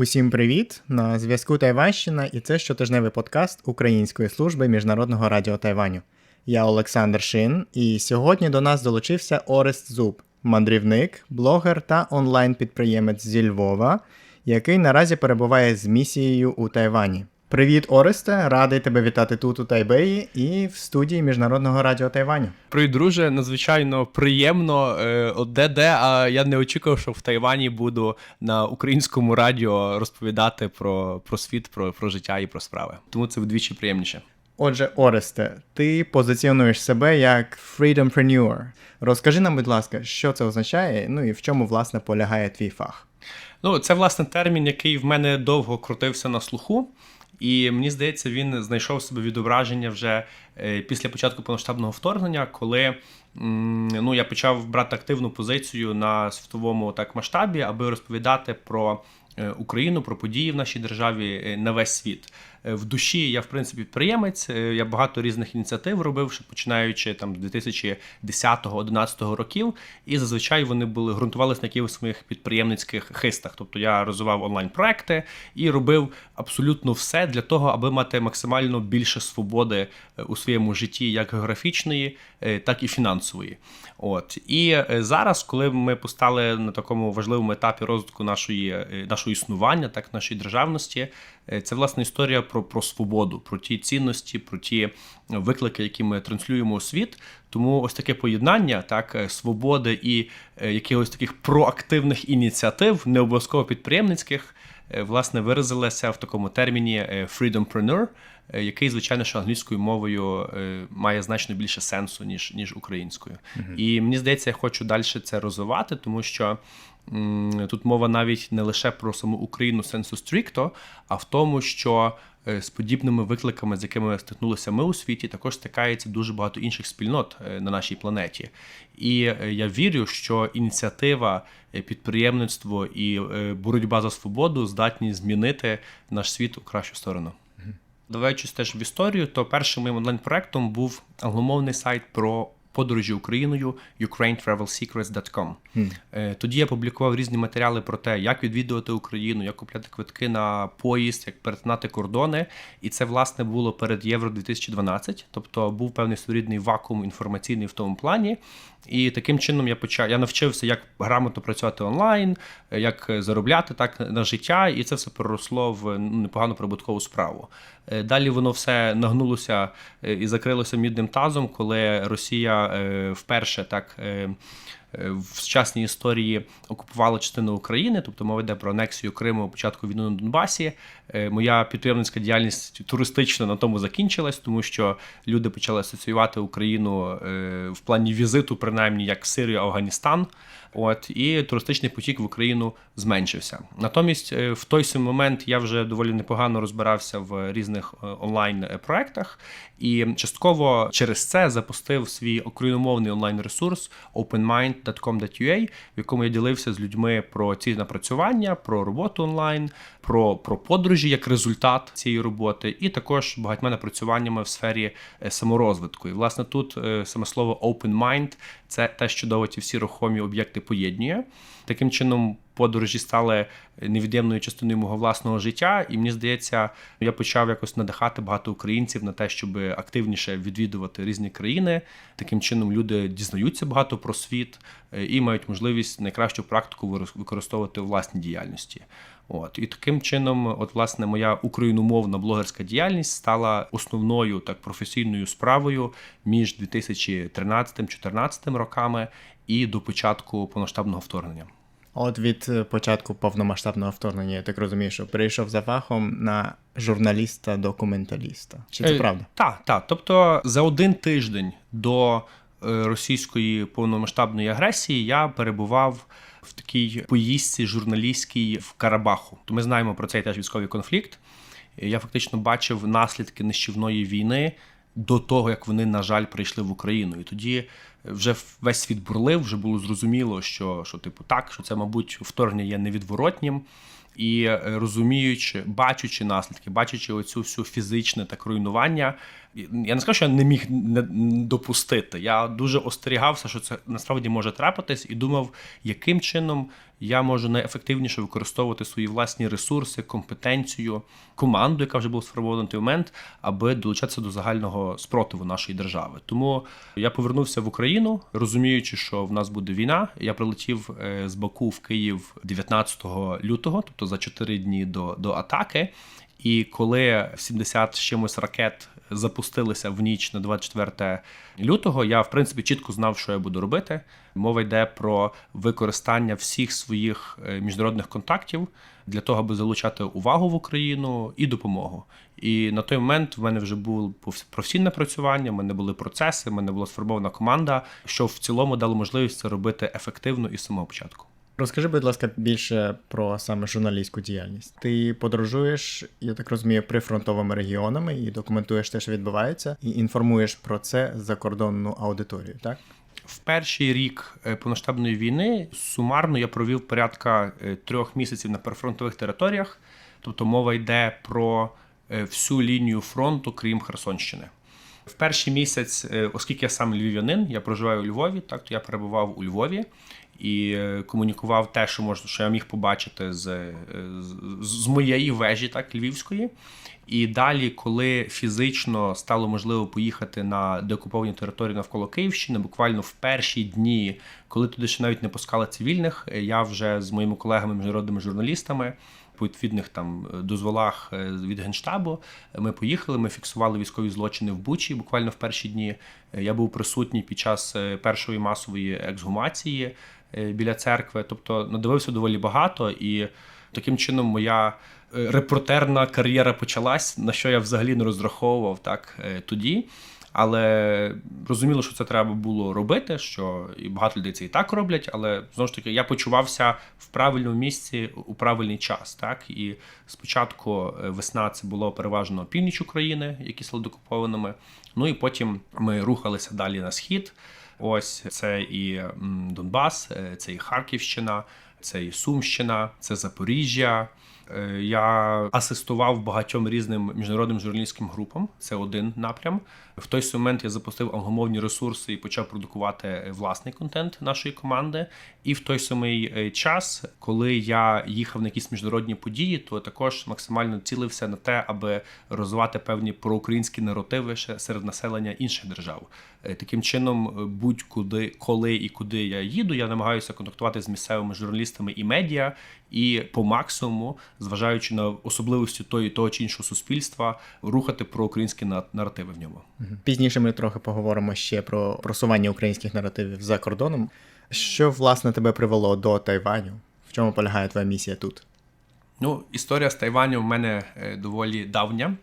Усім привіт! На зв'язку Тайванщина, і це щотижневий подкаст Української служби Міжнародного радіо Тайваню. Я Олександр Шин, і сьогодні до нас долучився Орест Зуб, мандрівник, блогер та онлайн-підприємець зі Львова, який наразі перебуває з місією у Тайвані. Привіт, Оресте! Радий тебе вітати тут у Тайбеї і в студії Міжнародного радіо Тайваню. Привіт, друже, надзвичайно приємно. Е, От де де, а я не очікував, що в Тайвані буду на українському радіо розповідати про, про світ, про, про життя і про справи. Тому це вдвічі приємніше. Отже, Оресте, ти позиціонуєш себе як freedompreneur. Розкажи нам, будь ласка, що це означає, ну і в чому власне полягає твій фах. Ну, це власне термін, який в мене довго крутився на слуху. І мені здається, він знайшов себе відображення вже е, після початку повноштабного вторгнення, коли ну, я почав брати активну позицію на світовому так масштабі, аби розповідати про е, Україну, про події в нашій державі е, на весь світ. Е, В душі я, в принципі, підприємець. е, Я багато різних ініціатив робив, починаючи там з 2010-2011 років, і зазвичай вони були ґрунтувалися на якихось своїх підприємницьких хистах. Тобто я розвивав онлайн-проекти і робив абсолютно все для того, аби мати максимально більше свободи е, у своєму житті, як географічної, так і фінансової. От і зараз, коли ми постали на такому важливому етапі розвитку нашої нашого існування, так нашої державності, це власне історія про, про свободу, про ті цінності, про ті виклики, які ми транслюємо у світ. Тому ось таке поєднання так е, свободи і е, якихось таких проактивних ініціатив, не обов'язково підприємницьких, е, власне виразилося в такому терміні е, freedompreneur, е, який, звичайно, що англійською мовою е, має значно більше сенсу, ніж, ніж українською. І мені здається, я хочу далі це розвивати, тому що тут мова навіть не лише про саму Україну сенсу стрікто, а в тому, що е, з подібними викликами, з якими стикнулися ми у світі, також стикається дуже багато інших спільнот е, на нашій планеті. І е, я вірю, що ініціатива, підприємництво і боротьба за свободу здатні змінити наш світ у кращу сторону. Доведучись теж в історію, то першим моїм онлайн-проектом був англомовний сайт про подорожі Україною ukrainetravelsecrets.com. Е, Тоді я публікував різні матеріали про те, як відвідувати Україну, як купляти квитки на поїзд, як перетинати кордони. І це власне було перед Євро 2012, тобто був певний своєрідний вакуум інформаційний в тому плані. І таким чином я почав. Я навчився, як грамотно працювати онлайн, як заробляти так на життя, і це все переросло в ну, непогану прибуткову справу. Е, Далі воно все нагнулося е, і закрилося мідним тазом, коли Росія е, вперше так. е, е, В сучасній історії окупувала частину України, тобто мова йде про анексію Криму, початку війни на Донбасі. Е, Моя підприємницька діяльність туристично на тому закінчилась, тому що люди почали асоціювати Україну е, в плані візиту, принаймні як Сирію, Афганістан. От і туристичний потік в Україну зменшився. Натомість, е, в той самий момент я вже доволі непогано розбирався в різних онлайн проектах, і частково через це запустив свій україномовний онлайн ресурс openmind.com.ua, в якому я ділився з людьми про ці напрацювання, про роботу онлайн, про, про подорожі як результат цієї роботи, і також багатьма напрацюваннями в сфері е, саморозвитку. І власне тут е, саме слово open mind – це те, що чудово ці всі рухомі об'єкти поєднує. Таким чином, подорожі стали невід'ємною частиною мого власного життя, і мені здається, я почав якось надихати багато українців на те, щоб активніше відвідувати різні країни. Таким чином люди дізнаються багато про світ е, і мають можливість найкращу практику використовувати у власній діяльності. От і таким чином, от власне, моя україномовна блогерська діяльність стала основною так професійною справою між 2013-2014 роками і до початку повноштабного вторгнення. От від е, початку повномасштабного вторгнення, я так розумію, що перейшов за фахом на журналіста-документаліста. Чи це Е, правда? Так, так. Тобто за один тиждень до е, російської повномасштабної агресії я перебував в такій поїздці журналістській в Карабаху. То ми знаємо про цей теж військовий конфлікт. Я фактично бачив наслідки нищівної війни до того, як вони, на жаль, прийшли в Україну. І тоді вже весь світ бурлив, вже було зрозуміло, що, що типу так, що це, мабуть, вторгнення є невідворотнім. І е, розуміючи, бачучи наслідки, бачачи оцю всю фізичне так руйнування, я не скажу, що я не міг не допустити. Я дуже остерігався, що це насправді може трапитись, і думав, яким чином я можу найефективніше використовувати свої власні ресурси, компетенцію, команду, яка вже була сформована на той момент, аби долучатися до загального спротиву нашої держави. Тому я повернувся в Україну, розуміючи, що в нас буде війна. Я прилетів е, з Баку в Київ 19 лютого, тобто за 4 дні до, до атаки. І коли 70 з чимось ракет запустилися в ніч на 24 лютого, я в принципі чітко знав, що я буду робити. Мова йде про використання всіх своїх е, міжнародних контактів для того, аби залучати увагу в Україну і допомогу. І на той момент в мене вже було професійне напрацювання, в мене були процеси, в мене була сформована команда, що в цілому дало можливість це робити ефективно і з самого початку. Розкажи, будь ласка, більше про саме журналістську діяльність. Ти подорожуєш, я так розумію, прифронтовими регіонами і документуєш те, що відбувається, і інформуєш про це закордонну аудиторію, так? В перший рік е, повноштабної війни сумарно я провів порядка е, трьох місяців на прифронтових територіях, тобто мова йде про е, всю лінію фронту, крім Херсонщини. В перший місяць, оскільки я сам львів'янин, я проживаю у Львові, так то я перебував у Львові і комунікував те, що можна, що я міг побачити з, з, з моєї вежі, так львівської. І далі, коли фізично стало можливо поїхати на деокуповані території навколо Київщини, буквально в перші дні, коли туди ще навіть не пускали цивільних, я вже з моїми колегами, міжнародними журналістами. По відповідних там дозволах від генштабу ми поїхали. Ми фіксували військові злочини в Бучі. Буквально в перші дні я був присутній під час першої масової ексгумації біля церкви. Тобто надивився доволі багато, і таким чином моя репортерна кар'єра почалась, на що я взагалі не розраховував так тоді. Але розуміло, що це треба було робити, що і багато людей це і так роблять. Але знову ж таки, я почувався в правильному місці у правильний час. Так і спочатку весна це було переважно північ України, які стали докупованими. Ну і потім ми рухалися далі на схід. Ось це і Донбас, це і Харківщина, це і Сумщина, це Запоріжжя. Я асистував багатьом різним міжнародним журналістським групам. Це один напрям. В той момент я запустив англомовні ресурси і почав продукувати власний контент нашої команди. І в той самий час, коли я їхав на якісь міжнародні події, то також максимально цілився на те, аби розвивати певні проукраїнські наративи ще серед населення інших держав. Таким чином, будь-куди, коли і куди я їду, я намагаюся контактувати з місцевими журналістами і медіа, і по максимуму, зважаючи на особливості того, того чи іншого суспільства, рухати про українські наративи в ньому. Пізніше ми трохи поговоримо ще про просування українських наративів за кордоном. Що власне тебе привело до Тайваню? В чому полягає твоя місія тут? Ну, історія з Тайваню в мене доволі давня.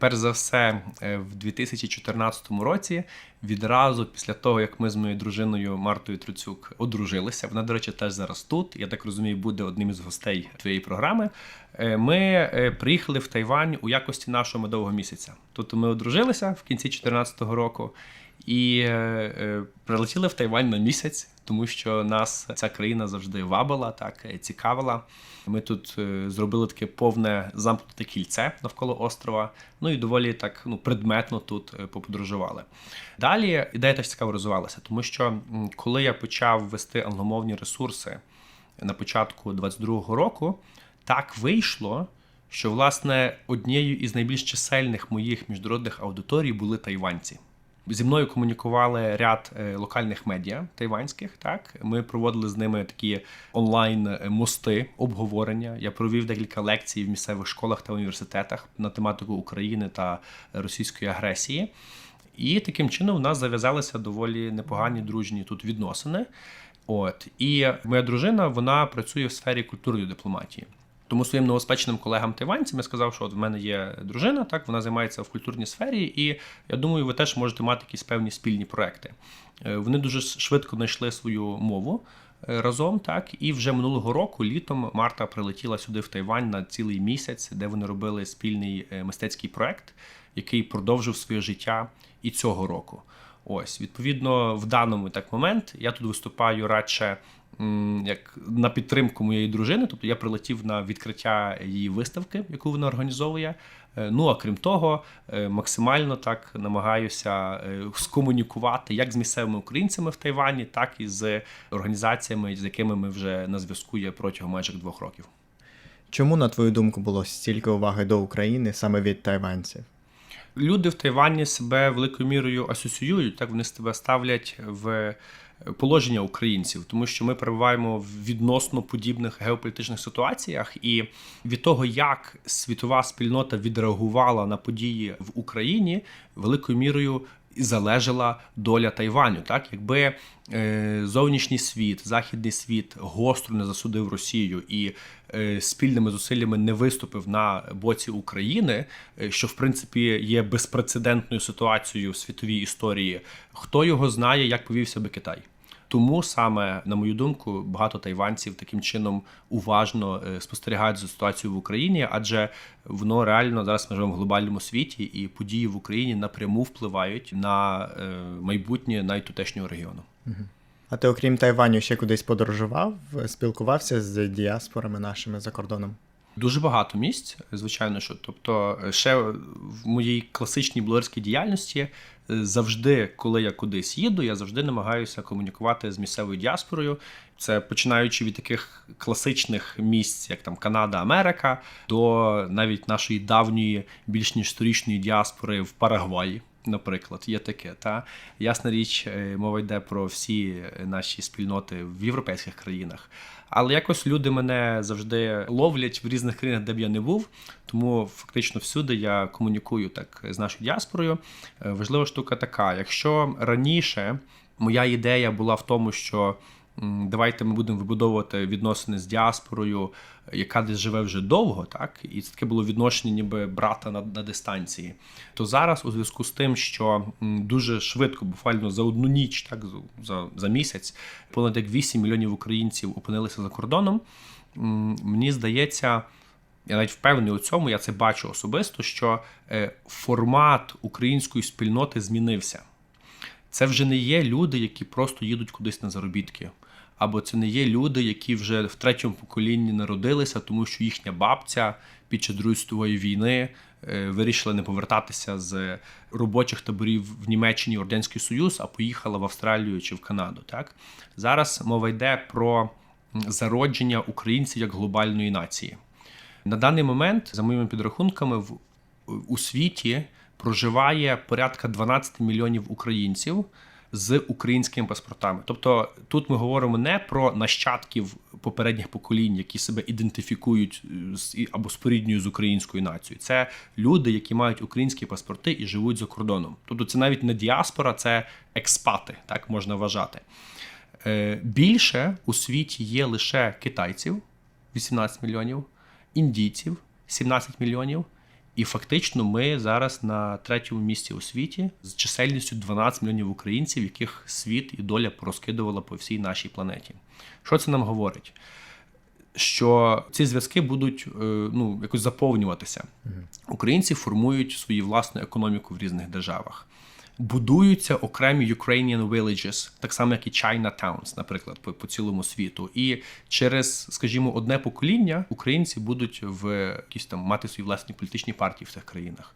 Перш за все, в 2014 році, відразу після того, як ми з моєю дружиною Мартою Труцюк одружилися, вона, до речі, теж зараз тут. Я так розумію, буде одним із гостей твоєї програми. Ми приїхали в Тайвань у якості нашого медового місяця. Тобто ми одружилися в кінці 2014 року і прилетіли в Тайвань на місяць, тому що нас ця країна завжди вабила, так цікавила. Ми тут зробили таке повне замкнуте кільце навколо острова. Ну і доволі так ну предметно тут поподорожували. Далі ідея теж цікаво розвивалася, тому що коли я почав вести англомовні ресурси на початку 22-го року, так вийшло, що власне однією із найбільш чисельних моїх міжнародних аудиторій були тайванці. Зі мною комунікували ряд локальних медіа тайванських. Так ми проводили з ними такі онлайн мости обговорення. Я провів декілька лекцій в місцевих школах та університетах на тематику України та російської агресії. І таким чином в нас зав'язалися доволі непогані дружні тут відносини. От і моя дружина вона працює в сфері культурної дипломатії. Тому своїм новоспеченим колегам тайванцям я сказав, що от в мене є дружина, так вона займається в культурній сфері, і я думаю, ви теж можете мати якісь певні спільні проекти. Вони дуже швидко знайшли свою мову разом, так і вже минулого року, літом, Марта прилетіла сюди в Тайвань на цілий місяць, де вони робили спільний мистецький проект, який продовжив своє життя і цього року. Ось, відповідно, в даному так момент я тут виступаю радше як на підтримку моєї дружини. Тобто я прилетів на відкриття її виставки, яку вона організовує. Е, Ну а крім того, е, максимально так намагаюся е, скомунікувати як з місцевими українцями в Тайвані, так і з організаціями, з якими ми вже на зв'язку є протягом майже двох років. Чому, на твою думку, було стільки уваги до України саме від тайванців? Люди в Тайвані себе великою мірою асоціюють, так вони себе ставлять в положення українців, тому що ми перебуваємо в відносно подібних геополітичних ситуаціях, і від того, як світова спільнота відреагувала на події в Україні, великою мірою залежала доля Тайваню. Так, якби е, зовнішній світ, західний світ гостро не засудив Росію і е, спільними зусиллями не виступив на боці України, е, що в принципі є безпрецедентною ситуацією в світовій історії, хто його знає, як повівся би Китай. Тому саме, на мою думку, багато тайванців таким чином уважно е, спостерігають за ситуацією в Україні, адже воно реально зараз ми живемо в глобальному світі, і події в Україні напряму впливають на е, майбутнє найтутешнього регіону. А ти, окрім Тайваню, ще кудись подорожував, спілкувався з діаспорами нашими за кордоном? Дуже багато місць, звичайно, що тобто, ще в моїй класичній блогерській діяльності е, завжди, коли я кудись їду, я завжди намагаюся комунікувати з місцевою діаспорою. Це починаючи від таких класичних місць, як там Канада, Америка, до навіть нашої давньої, більш ніж сторічної діаспори в Парагваї. Наприклад, є таке, та ясна річ, е, мова йде про всі наші спільноти в європейських країнах. Але якось люди мене завжди ловлять в різних країнах, де б я не був. Тому фактично всюди я комунікую так з нашою діаспорою. Е, Важлива штука така: якщо раніше моя ідея була в тому, що давайте ми будемо вибудовувати відносини з діаспорою, яка десь живе вже довго, так і це таке було відношення, ніби брата на, на дистанції. То зараз, у зв'язку з тим, що дуже швидко, буквально за одну ніч, так за, за місяць, понад як 8 мільйонів українців опинилися за кордоном. Мені здається. Я навіть впевнений у цьому, я це бачу особисто, що е, формат української спільноти змінився. Це вже не є люди, які просто їдуть кудись на заробітки. Або це не є люди, які вже в третьому поколінні народилися, тому що їхня бабця під час Другої світової війни е, вирішила не повертатися з робочих таборів в Німеччині в Радянський Союз, а поїхала в Австралію чи в Канаду. Так зараз мова йде про зародження українців як глобальної нації. На даний момент, за моїми підрахунками, в у світі проживає порядка 12 мільйонів українців з українськими паспортами. Тобто тут ми говоримо не про нащадків попередніх поколінь, які себе ідентифікують е, з або споріднюють з українською нацією. Це люди, які мають українські паспорти і живуть за кордоном. Тобто це навіть не діаспора, це експати, так можна вважати. Е, Більше у світі є лише китайців 18 мільйонів, індійців 17 мільйонів. І фактично ми зараз на третьому місці у світі з чисельністю 12 мільйонів українців, яких світ і доля порозкидувала по всій нашій планеті. Що це нам говорить? Що ці зв'язки будуть е, ну, якось заповнюватися. Українці формують свою власну економіку в різних державах. Будуються окремі Ukrainian villages, так само як і Chinatowns, наприклад, по, по цілому світу. І через, скажімо, одне покоління українці будуть в якісь там мати свої власні політичні партії в цих країнах,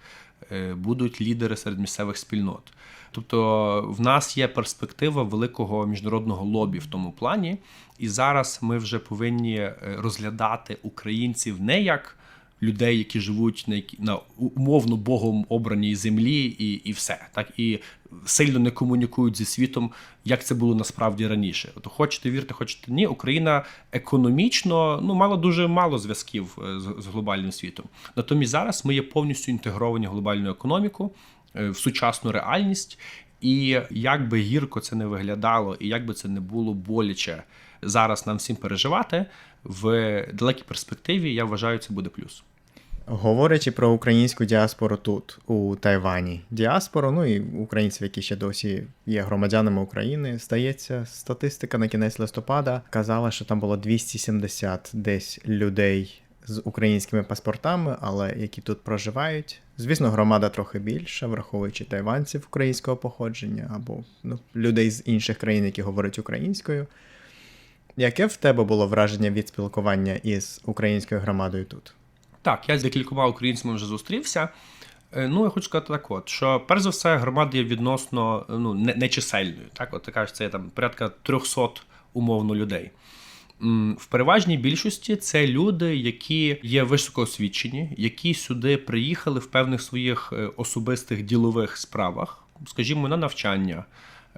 е, будуть лідери серед місцевих спільнот. Тобто в нас є перспектива великого міжнародного лобі в тому плані, і зараз ми вже повинні е, розглядати українців не як людей, які живуть на на умовно богом обраній землі, і, і все так і сильно не комунікують зі світом, як це було насправді раніше. От хочете вірте, хочете ні, Україна економічно ну мала дуже мало зв'язків е, з, з глобальним світом. Натомість зараз ми є повністю інтегровані в глобальну економіку, е, в сучасну реальність. І як би гірко це не виглядало, і як би це не було боляче зараз нам всім переживати, в далекій перспективі я вважаю, це буде плюс. Говорячи про українську діаспору тут, у Тайвані, діаспору, ну і українців, які ще досі є громадянами України, здається, статистика на кінець листопада казала, що там було 270 десь людей з українськими паспортами, але які тут проживають. Звісно, громада трохи більша, враховуючи тайванців українського походження або ну, людей з інших країн, які говорять українською. Яке в тебе було враження від спілкування із українською громадою тут? Так, я з декількома українцями вже зустрівся. Е, Ну, я хочу сказати так, от, що перш за все громада є відносно ну, не- нечисельною. Так, от ти кажеш, це там порядка 300 умовно людей. В переважній більшості це люди, які є високоосвічені, які сюди приїхали в певних своїх е, особистих ділових справах, скажімо, на навчання.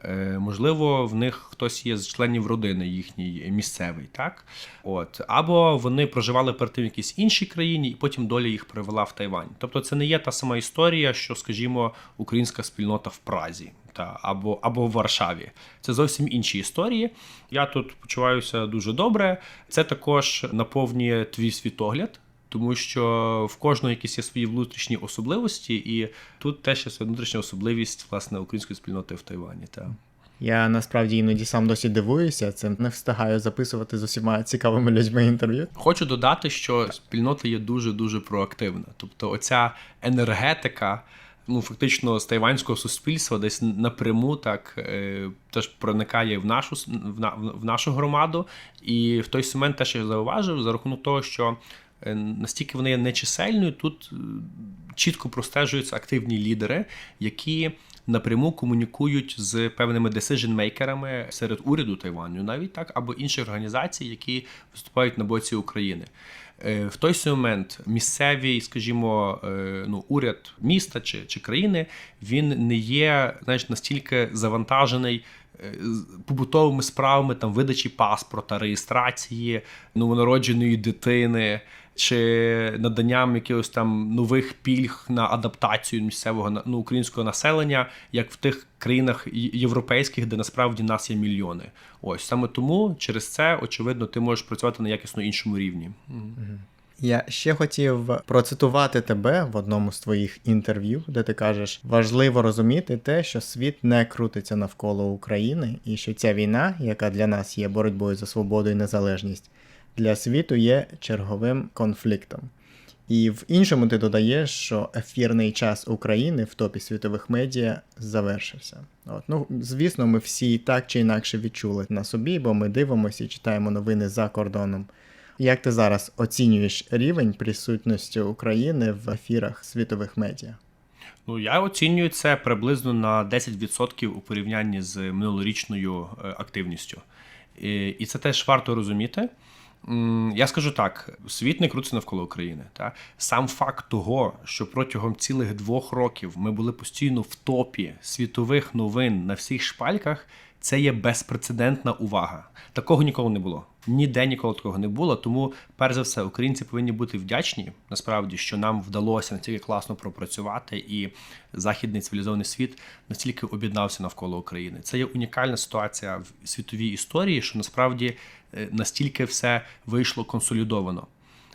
Е, Можливо, в них хтось є з членів родини їхній місцевий, так? От. Або вони проживали перед тим в якійсь іншій країні, і потім доля їх привела в Тайвань. Тобто це не є та сама історія, що, скажімо, українська спільнота в Празі та, або, або в Варшаві. Це зовсім інші історії. Я тут почуваюся дуже добре. Це також наповнює твій світогляд. Тому що в кожного якісь є свої внутрішні особливості, і тут теж є своя внутрішня особливість власне української спільноти в Тайвані. Та. Я насправді іноді сам досі дивуюся, це не встигаю записувати з усіма цікавими людьми інтерв'ю. Хочу додати, що спільнота є дуже дуже проактивна. Тобто, оця енергетика, ну фактично з тайванського суспільства, десь напряму так е, теж проникає в нашу в, на, в нашу громаду. І в той момент теж я зауважив за рахунок того, що настільки вони є нечисельною, тут е, чітко простежуються активні лідери, які напряму комунікують з певними decision-мейкерами серед уряду Тайваню, навіть так, або інших організацій, які виступають на боці України. Е, В той самий момент місцевий, скажімо, е, ну, уряд міста чи, чи країни він не є знаєш, настільки завантажений е, побутовими справами там видачі паспорта, реєстрації новонародженої дитини. Чи наданням якихось там нових пільг на адаптацію місцевого ну, українського населення, як в тих країнах європейських, де насправді нас є мільйони. Ось саме тому через це очевидно ти можеш працювати на якісно іншому рівні. Я ще хотів процитувати тебе в одному з твоїх інтерв'ю, де ти кажеш, важливо розуміти те, що світ не крутиться навколо України, і що ця війна, яка для нас є боротьбою за свободу і незалежність, для світу є черговим конфліктом. І в іншому ти додаєш, що ефірний час України в топі світових медіа завершився. От, ну, звісно, ми всі так чи інакше відчули на собі, бо ми дивимося і читаємо новини за кордоном. Як ти зараз оцінюєш рівень присутності України в ефірах світових медіа? Ну, я оцінюю це приблизно на 10% у порівнянні з минулорічною е, активністю. І, це теж варто розуміти. Я скажу так: світ не крутиться навколо України. Та? Сам факт того, що протягом цілих двох років ми були постійно в топі світових новин на всіх шпальках, це є безпрецедентна увага. Такого ніколи не було. Ніде ніколи такого не було. Тому, перш за все, українці повинні бути вдячні насправді, що нам вдалося настільки класно пропрацювати, і західний цивілізований світ настільки об'єднався навколо України. Це є унікальна ситуація в світовій історії, що насправді е, настільки все вийшло консолідовано.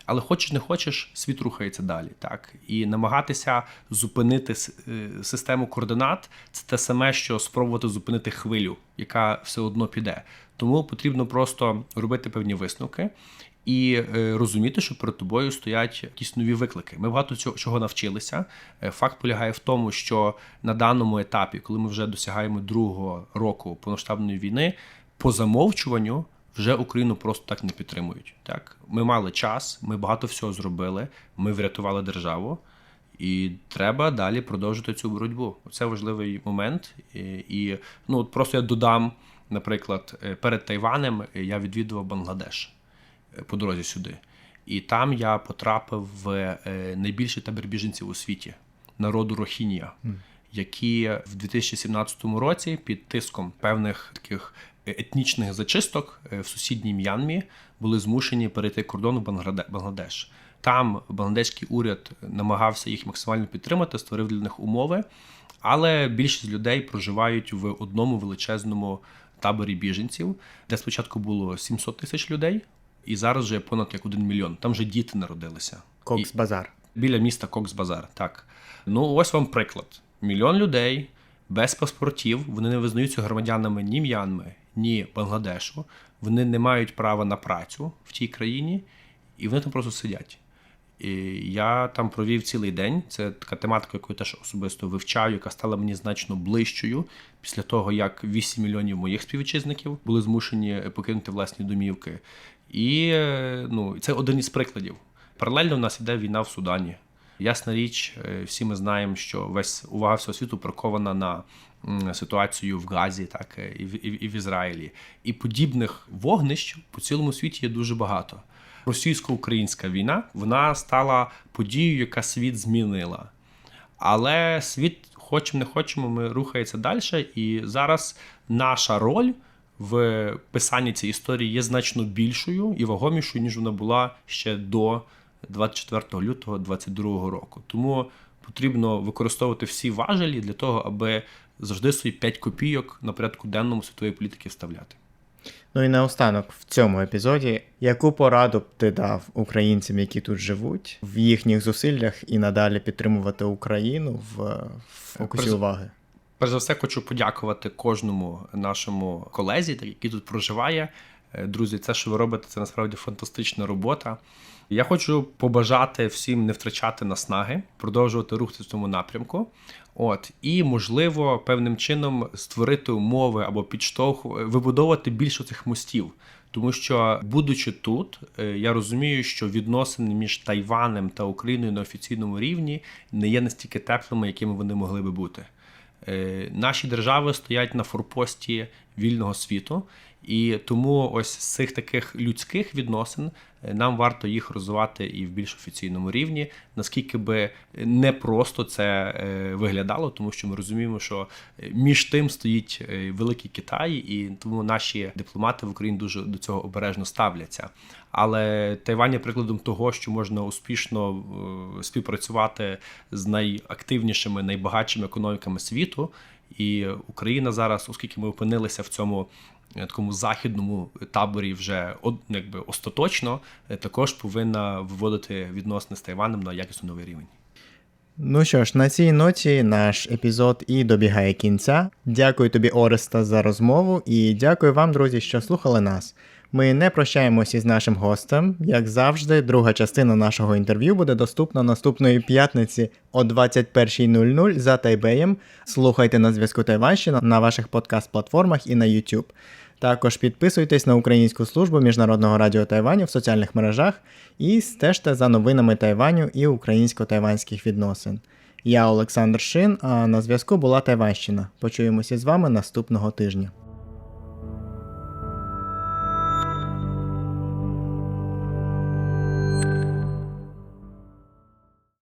Але хочеш не хочеш, світ рухається далі, так і намагатися зупинити е, систему координат це те саме, що спробувати зупинити хвилю, яка все одно піде. Тому потрібно просто робити певні висновки і е, розуміти, що перед тобою стоять якісь нові виклики. Ми багато цього чого навчилися. Е, Факт полягає в тому, що на даному етапі, коли ми вже досягаємо другого року повноштабної війни, по замовчуванню вже Україну просто так не підтримують. Так, ми мали час, ми багато всього зробили, ми врятували державу, і треба далі продовжити цю боротьбу. Це важливий момент. І, і ну от просто я додам, наприклад, е, перед Тайванем я відвідував Бангладеш е, по дорозі сюди. І там я потрапив в е, найбільший табір біженців у світі народу Рохінія, які в 2017 році під тиском певних таких етнічних зачисток в сусідній М'янмі були змушені перейти кордон в Бангладеш. Там бангладешський уряд намагався їх максимально підтримати, створив для них умови, але більшість людей проживають в одному величезному таборі біженців, де спочатку було 700 тисяч людей, і зараз вже понад як 1 мільйон. Там вже діти народилися. Кокс Базар. Біля міста Кокс-Базар, так. Ну, ось вам приклад: мільйон людей без паспортів, вони не визнаються громадянами ні М'янми, ні Бангладешу. Вони не мають права на працю в тій країні, і вони там просто сидять. І я там провів цілий день. Це така тематика, яку я теж особисто вивчаю, яка стала мені значно ближчою після того, як 8 мільйонів моїх співвітчизників були змушені покинути власні домівки. І е, ну, це один із прикладів. Паралельно в нас іде війна в Судані. Ясна річ, е, всі ми знаємо, що весь увага всього світу прикована на ситуацію в Газі, так е, і в, і, і в Ізраїлі. І подібних вогнищ по цілому світі є дуже багато. Російсько-українська війна вона стала подією, яка світ змінила. Але світ, хочемо не хочемо, ми рухається далі. І зараз наша роль в писанні цієї історії є значно більшою і вагомішою, ніж вона була ще до 24 лютого 2022 року. Тому потрібно використовувати всі важелі для того, аби завжди свої 5 копійок на порядку денному світової політики вставляти. Ну і наостанок в цьому епізоді, яку пораду б ти дав українцям, які тут живуть, в їхніх зусиллях і надалі підтримувати Україну в, фокусі Перш- уваги? Перш за все, хочу подякувати кожному нашому колезі, який тут проживає. Е, Друзі, це, що ви робите, це насправді фантастична робота. Я хочу побажати всім не втрачати наснаги, продовжувати рухатися в цьому напрямку. От і можливо певним чином створити умови або підштовх, вибудовувати більше цих мостів. Тому що, будучи тут, е, я розумію, що відносини між Тайванем та Україною на офіційному рівні не є настільки теплими, якими вони могли би бути. Е, Наші держави стоять на форпості вільного світу, і тому ось з цих таких людських відносин е, нам варто їх розвивати і в більш офіційному рівні, наскільки би не просто це е, виглядало, тому що ми розуміємо, що е, між тим стоїть е, великий Китай, і тому наші дипломати в Україні дуже до цього обережно ставляться. Але Тайвань є прикладом того, що можна успішно е, співпрацювати з найактивнішими, найбагатшими економіками світу. І Україна зараз, оскільки ми опинилися в цьому е, такому західному таборі, вже якби остаточно, е, також повинна виводити відносини з Тайванем на якісно новий рівень. Ну що ж, на цій ноті наш епізод і добігає кінця. Дякую тобі, Ореста, за розмову, і дякую вам, друзі, що слухали нас. Ми не прощаємося із нашим гостем. Як завжди, друга частина нашого інтерв'ю буде доступна наступної п'ятниці о 21.00 за Тайбеєм. Слухайте на зв'язку Тайванщина на ваших подкаст-платформах і на YouTube. Також підписуйтесь на українську службу Міжнародного радіо Тайваню в соціальних мережах і стежте за новинами Тайваню і українсько-тайванських відносин. Я Олександр Шин, а на зв'язку була Тайванщина. Почуємося з вами наступного тижня.